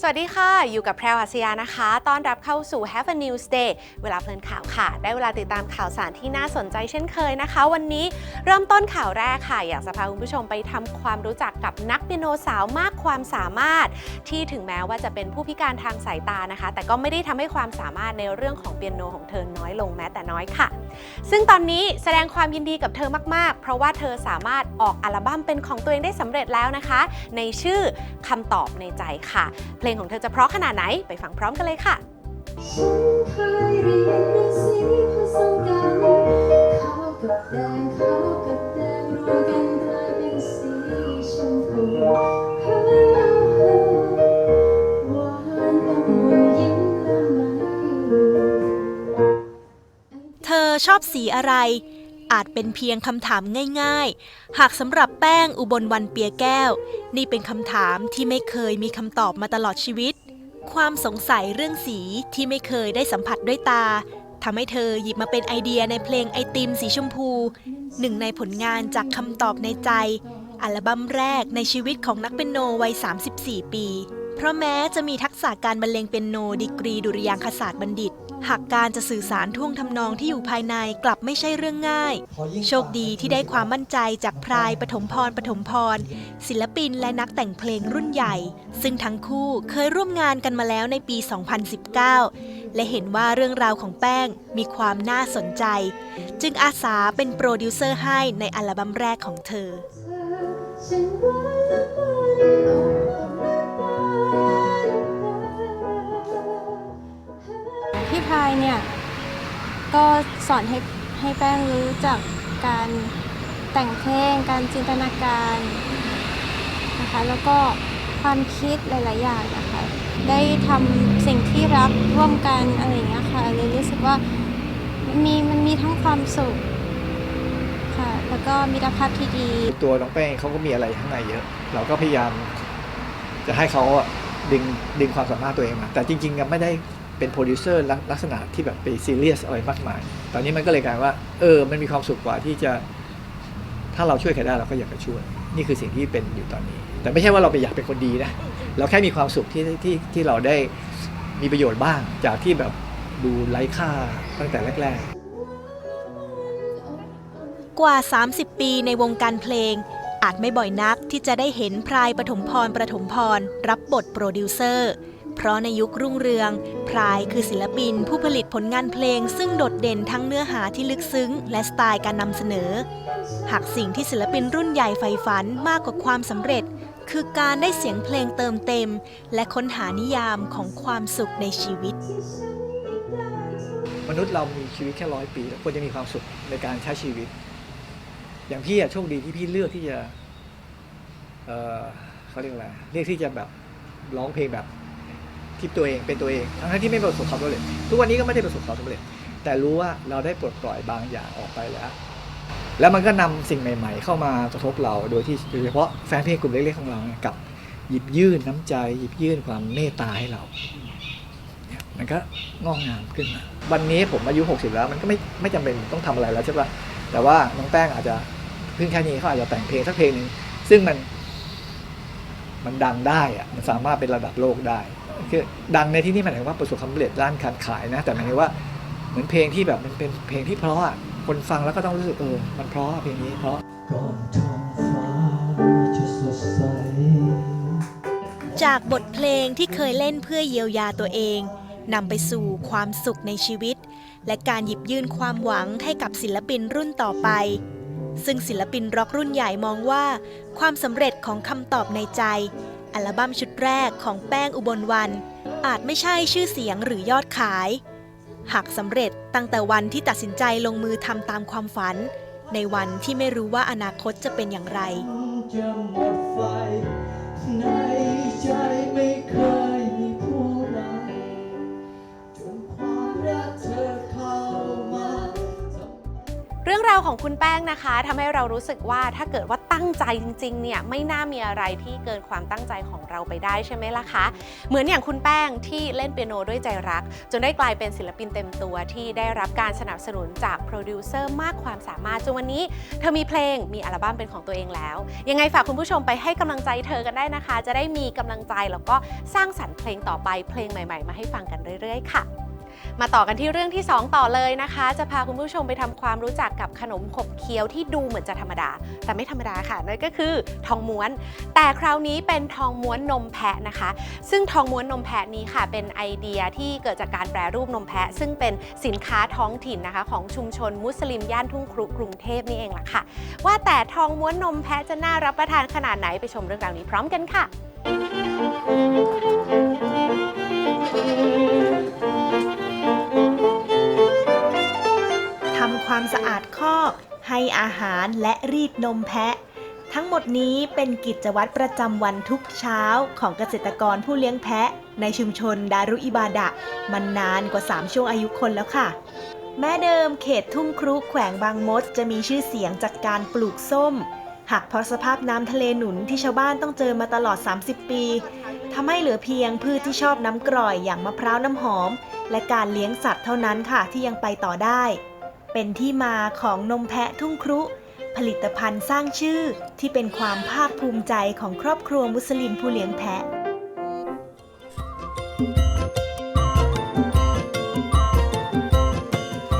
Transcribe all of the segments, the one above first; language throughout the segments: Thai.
สวัสดีค่ะ อยู่กับแพรวอาสยานะคะ ต้อนรับเข้าสู่ Have a News Day เวลาเพลินข่าวค่ะ ได้เวลาติดตามข่าวสารที่น่าสนใจเช่นเคยนะคะ วันนี้เริ่มต้นข่าวแรกค่ะ อยากจะพาคุณผู้ชมไปทำความรู้จักกับนักเปียโนสาวมากความสามารถ ที่ถึงแม้ว่าจะเป็นผู้พิการทางสายตานะคะ แต่ก็ไม่ได้ทำให้ความสามารถในเรื่องของเปียโนของเธอน้อยลงแม้แต่น้อยค่ะ ซึ่งตอนนี้แสดงความยินดีกับเธอมากๆ เพราะว่าเธอสามารถออกอัลบั้มเป็นของตัวเองได้สำเร็จแล้วนะคะ ในชื่อคำตอบในใจค่ะเพลงของเธอจะเพราะขนาดไหนไปฟังพร้อมกันเลยค่ะฉันเคยเรียนเรื่องสีผสมกันขาวกับแดงขาวกับแดงรวมกันกลายเป็นสีชมพูเฮ้ยเฮ้ยหวานละมุนยิ้มละไมเธอชอบสีอะไร อาจเป็นเพียงคำถามง่ายๆ หากสำหรับแป้งอุบลวันเปียแก้ว นี่เป็นคำถามที่ไม่เคยมีคำตอบมาตลอดชีวิต ความสงสัยเรื่องสีที่ไม่เคยได้สัมผัสด้วยตาทำให้เธอหยิบมาเป็นไอเดียในเพลงไอติมสีชมพู หนึ่งในผลงานจากคำตอบในใจ อัลบั้มแรกในชีวิตของนักเปียโนวัย 34 ปี เพราะแม้จะมีทักษะการบรรเลงเปียโนดีกรีดุริยางคศาสตร์บัณฑิต หากการจะสื่อสารท่วงทำนองที่อยู่ภายในกลับไม่ใช่เรื่องง่าย โชคดีที่ได้ความมั่นใจจากพรายปฐมพรปฐมพร ศิลปินและนักแต่งเพลงรุ่นใหญ่ ซึ่งทั้งคู่เคยร่วมงานกันมาแล้วในปี 2019 และเห็นว่าเรื่องราวของแป้งมีความน่าสนใจ จึงอาสาเป็นโปรดิวเซอร์ให้ในอัลบั้มแรกของเธอ สอนให้ให้แป้งรู้จักการแต่งเพลง การจินตนาการนะคะแล้วก็ความคิดหลาย ๆ อย่างนะคะได้ทำสิ่งที่รักร่วมกันอะไรอย่างเงี้ยค่ะเลยรู้สึกว่ามีมันมีทั้งความสุขค่ะแล้วก็มิตรภาพที่ดี ตัวน้องแป้งเขาก็มีอะไรข้างในเยอะ เราก็พยายาม จะให้เขาดึงดึงความสามารถตัวเองมาแต่จริงๆอะไม่ได้ เป็นโปรดิวเซอร์ลักษณะที่แบบไปซีเรียสอะไรมากมาย ตอนนี้มันก็เลยกลายว่า เออ มันมีความสุขกว่าที่จะ ถ้าเราช่วยใครได้เราก็อยากจะช่วย นี่คือสิ่งที่เป็นอยู่ตอนนี้ แต่ไม่ใช่ว่าเราไปอยากเป็นคนดีนะ เราแค่มีความสุขที่ที่ที่เราได้มีประโยชน์บ้าง จากที่แบบดูไร้ค่าตั้งแต่แรก ๆกว่า 30 ปีในวงการเพลง อาจไม่บ่อยนักที่จะได้เห็นพรายปฐมพรประถมพร รับบทโปรดิวเซอร์ เพราะในยุครุ่งเรือง พรายคือศิลปินผู้ผลิตผลงานเพลง ซึ่งโดดเด่นทั้งเนื้อหาที่ลึกซึ้ง และสไตล์การนำเสนอ หากสิ่งที่ศิลปินรุ่นใหญ่ใฝ่ฝันมากกว่าความสำเร็จ คือการได้เสียงเพลงเติมเต็ม และค้นหานิยามของความสุขในชีวิต มนุษย์เรามีชีวิตแค่ร้อยปีแล้วควรจะมีความสุขในการใช้ชีวิต อย่างพี่อะโชคดีที่พี่เลือกที่จะ เออเขาเรียกอะไรเรียกที่จะแบบร้องเพลงแบบ ที่ตัวเองเป็นตัวเอง ทั้งที่ไม่ประสบความสำเร็จทุกวันนี้ก็ไม่ได้ประสบความสำเร็จ แต่รู้ว่าเราได้ปลดปล่อยบางอย่างออกไปแล้ว แล้วมันก็นำสิ่งใหม่ ๆ เข้ามากระทบเราโดยที่โดยเฉพาะแฟนเพลงกลุ่มเล็กๆของเราเนี่ยกับหยิบยื่นน้ำใจ หยิบยื่นความเมตตาให้เราเนี่ยมันก็งอกงามขึ้นมาวันนี้ผมอายุ 60 แล้ว มันก็ไม่ไม่จำเป็นต้องทำอะไรแล้วใช่ปะแต่ว่าน้องแป้งอาจจะเพิ่งแค่นี้เขาอาจจะแต่งเพลงสักเพลงหนึ่งซึ่งมัน มันดังได้อะมันสามารถเป็นระดับโลกได้คือดังในที่นี่หมายถึงว่าประสบความสำเร็จด้านการขายนะ แต่หมายถึงว่าเหมือนเพลงที่แบบมันเป็นเพลงที่เพราะอะคนฟังแล้วก็ต้องรู้สึกเออมันเพราะเพลงนี้เพราะก่อนท้องฟ้าจะสดใสจากบทเพลงที่เคยเล่นเพื่อเยียวยาตัวเองนำไปสู่ความสุขในชีวิต และการหยิบยื่นความหวังให้กับศิลปินรุ่นต่อไป ซึ่งศิลปินร็อกรุ่นใหญ่มองว่า ความสำเร็จของคำตอบในใจ อัลบั้มชุดแรกของแป้งอุบลวัน อาจไม่ใช่ชื่อเสียงหรือยอดขาย หากสำเร็จตั้งแต่วันที่ตัดสินใจลงมือทำตามความฝัน ในวันที่ไม่รู้ว่าอนาคตจะเป็นอย่างไรจะหมดไฟในใจไม่เคยามรักเธอเข้ามาเรื่องราวของคุณแป้งนะคะทำให้เรารู้สึกว่าถ้าเกิดว่าตั้งใจจริงๆเนี่ยไม่น่ามีอะไรที่เกินความตั้งใจของเราไปได้ใช่ไหมล่ะคะ เหมือนอย่างคุณแป้งที่เล่นเปียโนด้วยใจรัก จนได้กลายเป็นศิลปินเต็มตัวที่ได้รับการสนับสนุนจากโปรดิวเซอร์มากความสามารถจนวันนี้ เธอมีเพลงมีอัลบั้มเป็นของตัวเองแล้ว ยังไงฝากคุณผู้ชมไปให้กำลังใจเธอกันได้นะคะ จะได้มีกำลังใจแล้วก็สร้างสรรค์เพลงต่อไปเพลงใหม่ ๆ มาให้ฟังกันเรื่อยๆ ค่ะ มาต่อกันที่เรื่องที่ 2 ต่อเลยนะคะ จะพาคุณผู้ชมไปทำความรู้จักกับขนมขบเคี้ยวที่ดูเหมือนจะธรรมดา แต่ไม่ธรรมดาค่ะนั่นก็คือทองม้วน แต่คราวนี้เป็นทองม้วนนมแพะนะคะ ซึ่งทองม้วนนมแพะนี้ค่ะ เป็นไอเดียที่เกิดจากการแปรรูปนมแพะ ซึ่งเป็นสินค้าท้องถิ่นนะคะ ของชุมชนมุสลิมย่านทุ่งครุกรุงเทพนี่เองล่ะค่ะ ว่าแต่ทองม้วนนมแพะจะน่ารับประทานขนาดไหนไปชมเรื่องราวนี้พร้อมกันค่ะทำ ความสะอาดคอก ให้อาหารและรีดนมแพะ ทั้งหมดนี้เป็นกิจวัตรประจำวันทุกเช้าของเกษตรกรผู้เลี้ยงแพะ ในชุมชนดารุอิบาดะมันนานกว่า 3 ช่วงอายุคนแล้วค่ะ แม้เดิมเขตทุ่งครุแขวงบางมด จะมีชื่อเสียงจากการปลูกส้มหากเพราะสภาพน้ำทะเลหนุนที่ชาวบ้านต้องเจอมาตลอด 30 ปีทำให้เหลือเพียงพืชที่ชอบน้ำกร่อยอย่างมะพร้าวน้ำหอม และการเลี้ยงสัตว์เท่านั้นค่ะที่ยังไปต่อได้ เป็นที่มาของนมแพะทุ่งครุ ผลิตภัณฑ์สร้างชื่อที่เป็นความภาคภูมิใจของครอบครัวมุสลิมผู้เลี้ยงแพะ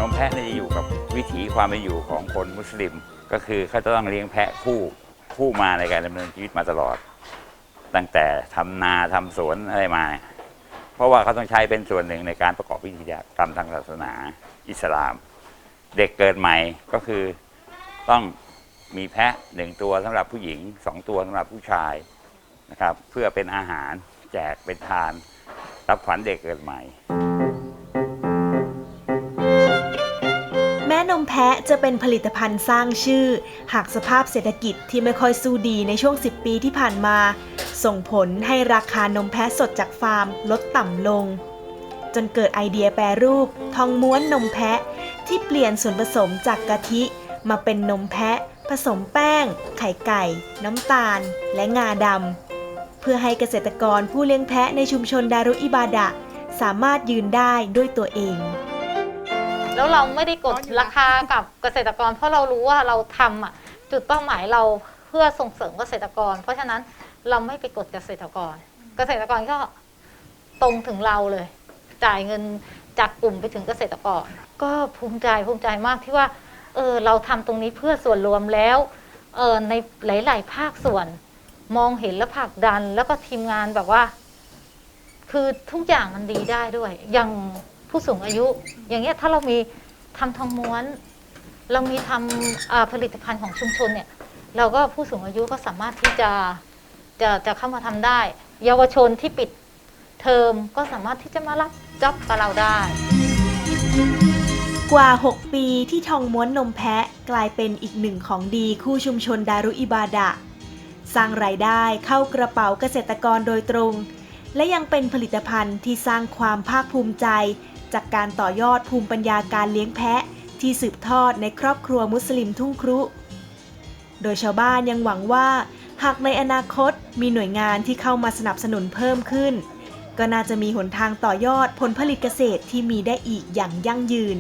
นมแพะเนี่ยจะอยู่กับวิถีความเป็นอยู่ของคนมุสลิม ก็คือเขาจะต้องเลี้ยงแพะคู่คู่มาในการดำเนินชีวิตมาตลอด ตั้งแต่ทำนาทำสวนอะไรมา เพราะว่าเขาต้องใช้เป็นส่วนหนึ่งในการประกอบพิธีกรรมทางศาสนาอิสลาม เด็กเกิดใหม่ก็คือต้องมีแพะหนึ่งตัวสำหรับผู้หญิงสองตัวสำหรับผู้ชายนะครับ เพื่อเป็นอาหารแจกเป็นทาน รับขวัญเด็กเกิดใหม่ แม้นมแพะจะเป็นผลิตภัณฑ์สร้างชื่อ หากสภาพเศรษฐกิจที่ไม่ค่อยสู้ดีในช่วง 10 ปีที่ผ่านมา ส่งผลให้ราคานมแพะสดจากฟาร์มลดต่ำลง จนเกิดไอเดียแปรรูป ทองม้วนนมแพะ ที่เปลี่ยนส่วนผสมจากกะทิ มาเป็นนมแพะ ผสมแป้ง ไข่ไก่ น้ำตาล และงาดำ เพื่อให้เกษตรกรผู้เลี้ยงแพะในชุมชนดารุอิบาดะ สามารถยืนได้ด้วยตัวเอง แล้วเราไม่ได้กดราคากับเกษตรกร เพราะเรารู้ว่าเราทำอะจุดเป้าหมายเราเพื่อส่งเสริมเกษตรกร เพราะฉะนั้นเราไม่ไปกดเกษตรกร เกษตรกรก็ตรงถึงเราเลย จ่ายเงินจากกลุ่มไปถึงเกษตรกร ก็ภูมิใจภูมิใจมากที่ว่าเออเราทำตรงนี้เพื่อส่วนรวมแล้วเออในหลาย ๆ ภาคส่วน มองเห็นและผลักดัน แล้วก็ทีมงานแบบว่า คือทุกอย่างมันดีได้ด้วย อย่างผู้สูงอายุ อย่างเงี้ยถ้าเรามีทำทองม้วน เรามีทำผลิตภัณฑ์ของชุมชนเนี่ย เราก็ผู้สูงอายุก็สามารถที่จะจะจะเข้ามาทำได้ เยาวชนที่ปิด เทอมก็สามารถที่จะมารับจ็อบกับเราได้ กว่า 6 ปีที่ทองม้วนนมแพะกลายเป็นอีกหนึ่งของดีคู่ชุมชนดารุอิบาดะ สร้างรายได้เข้ากระเป๋าเกษตรกรโดยตรง และยังเป็นผลิตภัณฑ์ที่สร้างความภาคภูมิใจ จากการต่อยอดภูมิปัญญาการเลี้ยงแพะ ที่สืบทอดในครอบครัวมุสลิมทุ่งครุ โดยชาวบ้านยังหวังว่า หากในอนาคตมีหน่วยงานที่เข้ามาสนับสนุนเพิ่มขึ้น ก็น่าจะมีหนทางต่อยอดผลผลิตเกษตรที่มีได้อีกอย่างยั่งยืน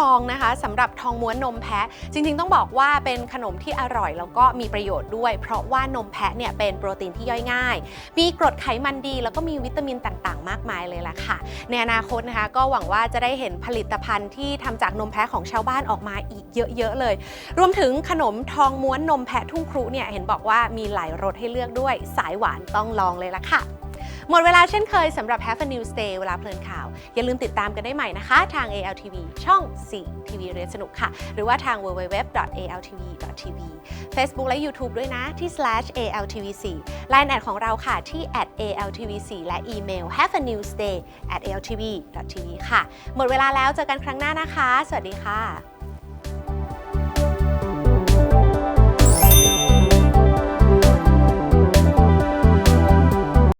ลองนะคะสำหรับทองม้วนนมแพะ จริงๆ ต้องบอกว่าเป็นขนมที่อร่อยแล้วก็มีประโยชน์ด้วย เพราะว่านมแพะเนี่ยเป็นโปรตีนที่ย่อยง่าย มีกรดไขมันดี แล้วก็มีวิตามินต่างๆ มากมายเลยล่ะค่ะ ในอนาคตนะคะก็หวังว่าจะได้เห็นผลิตภัณฑ์ที่ทำจากนมแพะของชาวบ้านออกมาอีกเยอะๆเลย รวมถึงขนมทองม้วนนมแพะทุ่งครุเนี่ยเห็นบอกว่ามีหลายรสให้เลือกด้วยสายหวานต้องลองเลยล่ะค่ะ หมดเวลาเช่นเคยสำหรับ Have a News Day เวลาเพลินข่าว อย่าลืมติดตามกันได้ใหม่นะคะ ทาง ALTV ช่อง4ทีวีเรียนสนุกค่ะ หรือว่าทาง www.altv.tv Facebook และ YouTube ด้วยนะที่ slash /altv4 Line แอดของเราค่ะที่ @altv4 และอีเมล have a news day @altv.tv ค่ะ หมดเวลาแล้วเจอกันครั้งหน้านะคะ สวัสดีค่ะ